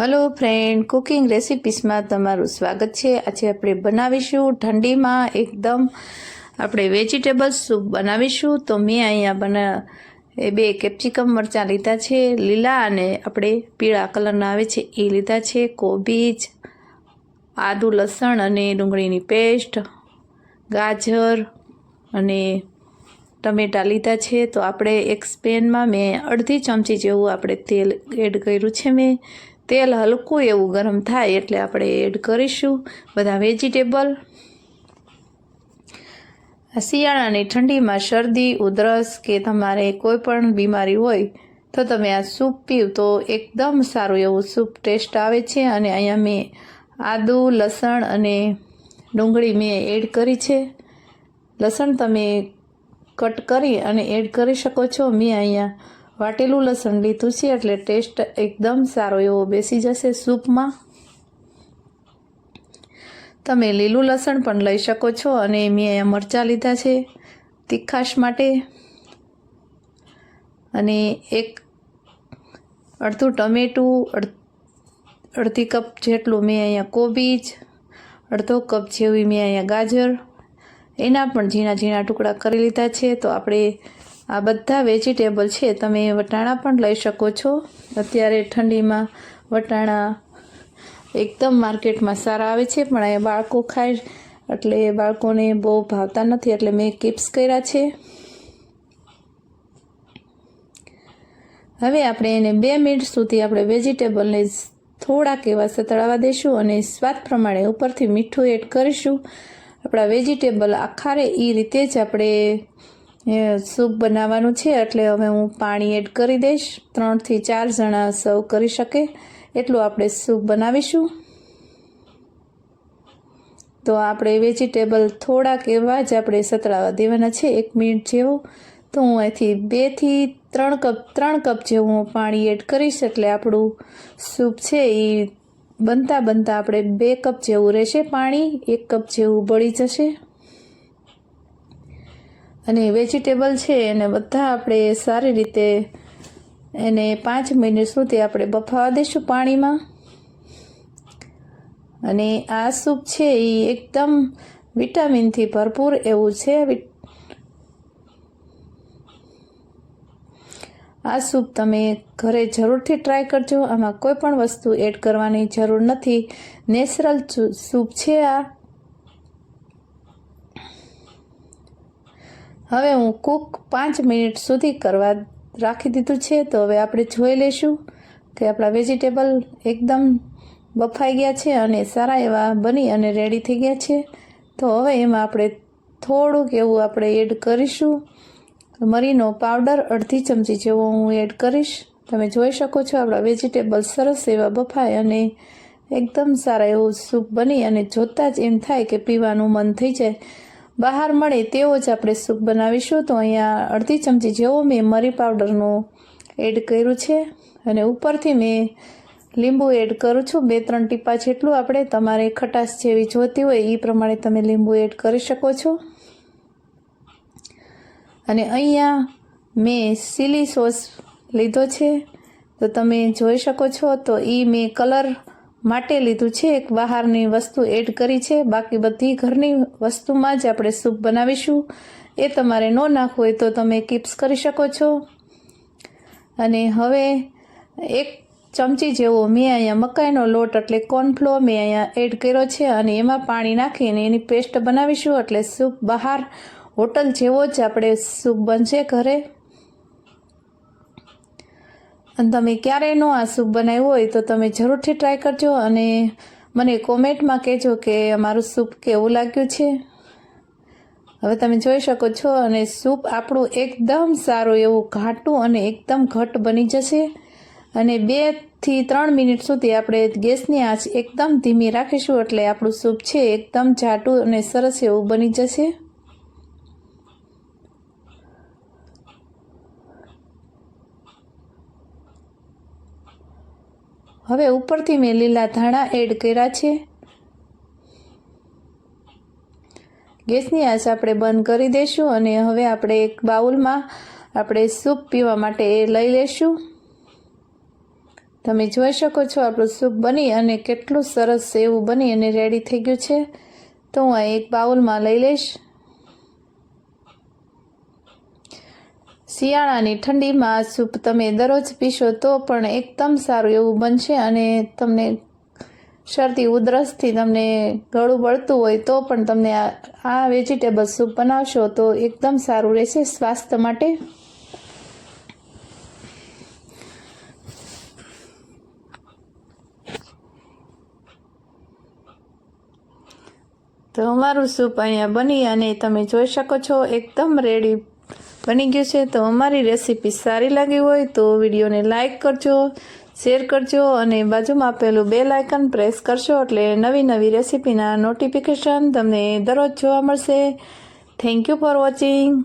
Hello friend cooking રેસિપીસમાં તમારું સ્વાગત છે. આજે આપણે બનાવીશું ઠંડીમાં એકદમ આપણે વેજીટેબલ સૂપ બનાવીશું. તો મેં અહીંયા બના એ બે કેપ્સિકમ મરચાં લીધા છે, લીલા અને આપણે પીળા કલરના આવે છે એ લીધા છે. કોબીજ, આદુ, લસણ અને ડુંગળીની પેસ્ટ ગાજર અને ટમેટાં લીધા છે. તો આપણે એક સ્પેનમાં મેં અડધી ચમચી જેવું આપણે તેલ એડ કર્યું છે મેં. તેલ હલકું એવું ગરમ થાય એટલે આપણે એડ કરીશું બધા વેજીટેબલ શિયાળાની ઠંડીમાં શરદી, ઉધરસ કે તમારે કોઈ પણ બીમારી હોય તો તમે આ સૂપ પીવ તો એકદમ સારું એવું સૂપ ટેસ્ટ આવે છે અને અહીંયા મેં આદુ, લસણ અને ડુંગળી મેં એડ કરી છે. લસણ તમે કટ કરી અને એડ કરી શકો છો. મેં અહીંયા વાટેલું લસણ લીધું છે એટલે ટેસ્ટ એકદમ સારો એવો બેસી જશે સૂપમાં. તમે લીલું લસણ પણ લઈ શકો છો અને મેં અહીંયા મરચાં લીધા છે તીખાશ માટે. અને એક અડધું ટમેટું અડધી કપ જેટલું મેં અહીંયા કોબીજ, અડધો કપ જેવી મેં અહીંયા ગાજર. એના પણ ઝીણા ઝીણા ટુકડા કરી લીધા છે. તો આપણે આ બધા વેજીટેબલ છે. તમે વટાણા પણ લઈ શકો છો. અત્યારે ઠંડીમાં વટાણા એકદમ માર્કેટમાં સારા આવે છે, પણ અહીંયા બાળકો ખાય એટલે બાળકોને બહુ ભાવતા નથી, એટલે મેં કિપ્સ કર્યા છે. હવે આપણે એને બે મિનિટ સુધી આપણે વેજીટેબલને થોડાક એવા સતળાવા દઈશું અને સ્વાદ પ્રમાણે ઉપરથી મીઠું એડ કરીશું. આપણા વેજીટેબલ આખારે એ રીતે જ આપણે સૂપ બનાવવાનું છે, એટલે હવે હું પાણી એડ કરી દઈશ. ત્રણથી ચાર જણા સર્વ કરી શકે. એટલું આપણે સૂપ બનાવીશું. તો આપણે વેજીટેબલ થોડાક એવા જ આપણે સતળાવા દેવાના છે, એક મિનિટ જેવો. તો હું અહીંથી બેથી ત્રણ કપ ત્રણ કપ જેવું હું પાણી એડ કરીશ, એટલે આપણું સૂપ છે એ બનતા બનતા આપણે બે કપ જેવું રહેશે પાણી, એક કપ જેવું બળી જશે. અને વેજીટેબલ છે એને બધા આપણે સારી રીતે એને પાંચ મિનિટ સુધી આપણે બફાવા દઈશું પાણીમાં. અને આ સૂપ છે એ એકદમ વિટામિનથી ભરપૂર એવું છે. આ સૂપ તમે ઘરે જરૂરથી ટ્રાય કરજો. આમાં કોઈ પણ વસ્તુ એડ કરવાની જરૂર નથી. નેચરલ સૂપ છે આ. હવે હું કૂક પાંચ મિનિટ સુધી કરવા રાખી દીધું છે, તો હવે આપણે જોઈ લઈશું કે આપણા વેજીટેબલ એકદમ બફાઈ ગયા છે અને સારા એવા બની અને રેડી થઈ ગયા છે. તો હવે એમાં આપણે થોડુંક એવું આપણે એડ કરીશું. મરીનો પાવડર અડધી ચમચી જેવો હું એડ કરીશ. તમે જોઈ શકો છો આપણા વેજીટેબલ સરસ એવા બફાય અને એકદમ સારા એવું સૂપ બની અને જોતાં જ એમ થાય કે પીવાનું મન થઈ જાય. બહાર મળે તેવો જ આપણે સૂપ બનાવીશું. તો અહીંયા અડધી ચમચી જેવો મેં મરી પાવડરનું એડ કર્યું છે. અને ઉપરથી મેં લીંબુ એડ કરું છું. બે, ત્રણ ટીપા જેટલું આપણે તમારે ખટાશ જેવી જોતી હોય એ પ્રમાણે તમે લીંબુ એડ કરી શકો છો. અને અહીંયા મેં સિલી સોસ લીધો છે. તો તમે જોઈ શકો છો. તો એ મેં કલર માટે લીધું છે. એક બહારની વસ્તુ એડ કરી છે. બાકી બધી ઘરની વસ્તુમાં જ આપણે સૂપ બનાવીશું. એ તમારે ન નાખવું હોય તો તમે કિપ્સ કરી શકો છો. અને હવે એક ચમચી જેવો મેં અહીંયા મકાઈનો લોટ એટલે કોર્નફ્લો મેં અહીંયા એડ કર્યો છે અને એમાં પાણી નાખીને એની પેસ્ટ બનાવીશું. એટલે સૂપ બહાર હોટલ જેવો જ આપણે સૂપ બનશે ઘરે. અને તમે ક્યારેયનો આ સૂપ બનાવ્યો હોય તો તમે જરૂરથી ટ્રાય કરજો અને મને કોમેન્ટમાં કહેજો કે અમારું સૂપ કેવું લાગ્યું છે. હવે તમે જોઈ શકો છો અને સૂપ આપણું એકદમ સારું એવું ઘાટું અને એકદમ ઘટ બની જશે. અને બેથી ત્રણ મિનિટ સુધી આપણે ગેસની આંચ એકદમ ધીમી રાખીશું એટલે આપણું સૂપ છે એકદમ જાટું અને સરસ એવું બની જશે. હવે ઉપરથી મેં લીલા ધાણા એડ કર્યા છે. ગેસની આંચ આપણે બંધ કરી દઈશું અને હવે આપણે એક બાઉલમાં આપણે સૂપ પીવા માટે એ લઈ લઈશું તમે જોઈ શકો છો આપણું સૂપ બની અને કેટલું સરસ એવું બની અને રેડી થઈ ગયું છે. તો હું આ એક બાઉલમાં લઈ લઈશ. શિયાળાની ઠંડીમાં સૂપ તમે દરરોજ પીશો તો પણ એકદમ સારું એવું બનશે અને તમને શરદી ઉધરસથી તમને ગળું બળતું હોય તો પણ તમને આ આ વેજીટેબલ સૂપ બનાવશો તો એકદમ સારું રહેશે સ્વાસ્થ્ય માટે. તો અમારું સૂપ અહીંયા બની અને તમે જોઈ શકો છો એકદમ રેડી બની ગયું છે. તો અમારી રેસીપી સારી લાગી હોય તો વિડીયોને લાઇક કરજો, શેર કરજો અને બાજુમાં આપેલું બે લાઇકન પ્રેસ કરશો એટલે નવી નવી રેસીપીના નોટિફિકેશન તમને દરરોજ જોવા મળશે. Thank you for watching